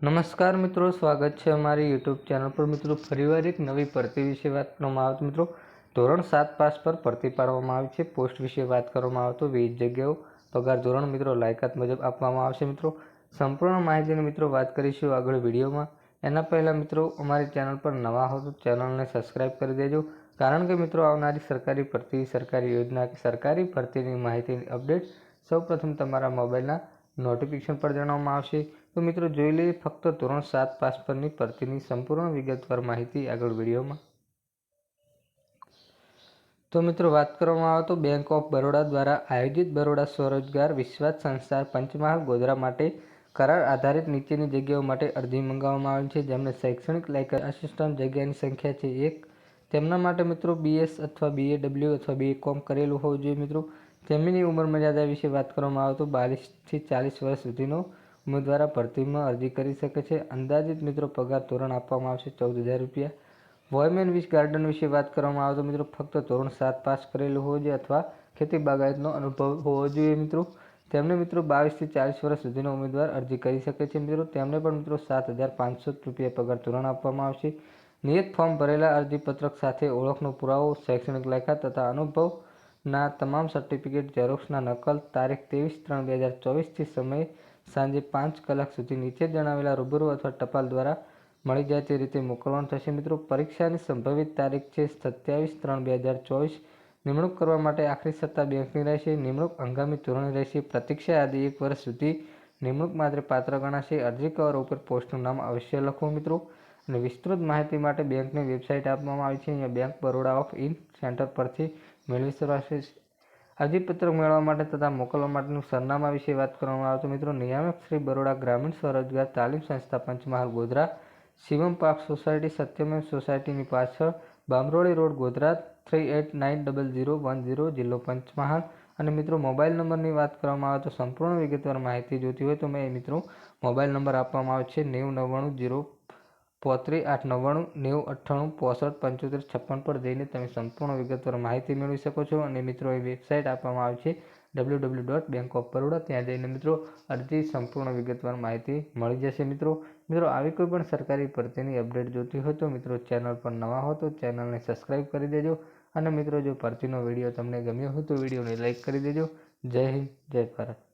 નમસ્કાર મિત્રો, સ્વાગત છે અમારી યુટ્યુબ ચેનલ પર. મિત્રો, ફરીવાર એક નવી ભરતી વિશે વાત કરવામાં આવે તો મિત્રો, ધોરણ સાત પાસ પર ભરતી પાડવામાં આવી છે. પોસ્ટ વિશે વાત કરવામાં આવે તો વિવિધ જગ્યાઓ પગાર ધોરણ મિત્રો લાયકાત મુજબ આપવામાં આવશે મિત્રો. સંપૂર્ણ માહિતીની મિત્રો વાત કરીશું આગળ વિડીયોમાં. એના પહેલાં મિત્રો, અમારી ચેનલ પર નવા હો તો ચેનલને સબસ્ક્રાઈબ કરી દેજો. કારણ કે મિત્રો, આવનારી સરકારી ભરતી, સરકારી યોજના કે સરકારી ભરતીની માહિતીની અપડેટ સૌપ્રથમ તમારા મોબાઈલના નોટિફિકેશન પર જણાવવામાં આવશે. તો મિત્રો જોઈ લઈએ ફક્ત ધોરણ સાત પાસ પરની ભરતીની સંપૂર્ણ વિગતવાર માહિતી આગળ વિડીયોમાં. તો મિત્રો વાત કરવામાં આવે તો બેંક ઓફ બરોડા દ્વારા આયોજિત બરોડા સ્વરોજગાર વિશ્વાસ સંસ્થા પંચમહાલ ગોધરા માટે કરાર આધારિત નીચેની જગ્યાઓ માટે અરજી મંગાવવામાં આવી છે. જેમને શૈક્ષણિક લાયક આસિસ્ટન્ટ જગ્યાની સંખ્યા છે એક. તેમના માટે મિત્રો બીએસ અથવા બીએ ડબલ્યુ અથવા બીએ કોમ કરેલું હોવું જોઈએ મિત્રો. તેમની ઉંમર મર્યાદા વિશે વાત કરવામાં આવે તો બાવીસથી ચાલીસ વર્ષ સુધીનો ઉમેદવાર ભરતીમાં અરજી કરી શકે છે. અંદાજિત મિત્રો પગાર ધોરણ આપવામાં આવશે ચૌદ હજાર રૂપિયા. વોયમેન વિશ ગાર્ડન વિશે વાત કરવામાં આવે તો મિત્રો ફક્ત ધોરણ સાત પાસ કરેલું હોવું જોઈએ અથવા ખેતી બાગાયતનો અનુભવ હોવો જોઈએ મિત્રો. તેમને મિત્રો બાવીસથી ચાલીસ વર્ષ સુધીનો ઉમેદવાર અરજી કરી શકે છે મિત્રો. તેમને પણ મિત્રો સાત હજાર પાંચસો રૂપિયા પગાર ધોરણ આપવામાં આવશે. નિયત ફોર્મ ભરેલા અરજીપત્રક સાથે ઓળખનો પુરાવો, શૈક્ષણિક લાયકાત તથા અનુભવના તમામ સર્ટિફિકેટ, ઝેરોક્ષના નકલ, તારીખ ત્રેવીસ ત્રણ બે હજાર ચોવીસથી સમયે સાંજે પાંચ કલાક સુધી નીચે જણાવેલા રૂબરૂ અથવા ટપાલ દ્વારા મળી જાય તે રીતે મોકલવાનું થશે. મિત્રો, પરીક્ષાની સંભવિત તારીખ છે સત્યાવીસ ત્રણ બે હજાર ચોવીસ. નિમણૂક કરવા માટે આખરી સત્તા બેંકની રહેશે. નિમણૂક હંગામી ધોરણે રહેશે. પ્રતીક્ષા યાદી એક વર્ષ સુધી નિમણૂક માત્ર પાત્ર ગણાશે. અરજી કવર ઉપર પોસ્ટનું નામ અવશ્ય લખો મિત્રો. અને વિસ્તૃત માહિતી માટે બેંકની વેબસાઇટ આપવામાં આવી છે. અહીંયા bank Baroda of in centre પરથી મેળવી શકાશે. અરજીપત્રક મેળવવા માટે તથા મોકલવા માટેનું સરનામા વિશે વાત કરવામાં આવે તો મિત્રો નિયામક શ્રી બરોડા ગ્રામીણ સ્વરોજગાર તાલીમ સંસ્થા પંચમહાલ ગોધરા, શિવમ પાર્ક સોસાયટી સત્યમેવ સોસાયટીની પાછળ Bamroli road Godhra, three eight nine double zero one zero જિલ્લો પંચમહાલ. અને મિત્રો મોબાઈલ નંબરની વાત કરવામાં આવે તો સંપૂર્ણ વિગતવાર માહિતી જોતી હોય તો મેં મિત્રો મોબાઈલ નંબર આપવામાં આવે છે નેવું નવ્વાણું જીરો પોત્રીસ આઠ નવ્વાણું નેવું અઠ્ઠાણું પોસઠ પંચોતેર છપ્પન પર જઈને તમે સંપૂર્ણ વિગતવાર માહિતી મેળવી શકો છો અને મિત્રો, એ વેબસાઇટ આપવામાં આવે છે W W dot bank of Baroda ત્યાં જઈને મિત્રો, અરજી સંપૂર્ણ વિગતવાર માહિતી મળી જશે મિત્રો. મિત્રો, આવી કોઈ પણ સરકારી ભરતીની અપડેટ જોતી હોય તો મિત્રો, ચેનલ પર નવા હો તો ચેનલને સબસ્ક્રાઈબ કરી દેજો અને મિત્રો, જો ભરતીનો વીડિયો તમને ગમ્યો હોય તો વિડીયોને લાઇક કરી દેજો. જય હિન્દ, જય ભારત.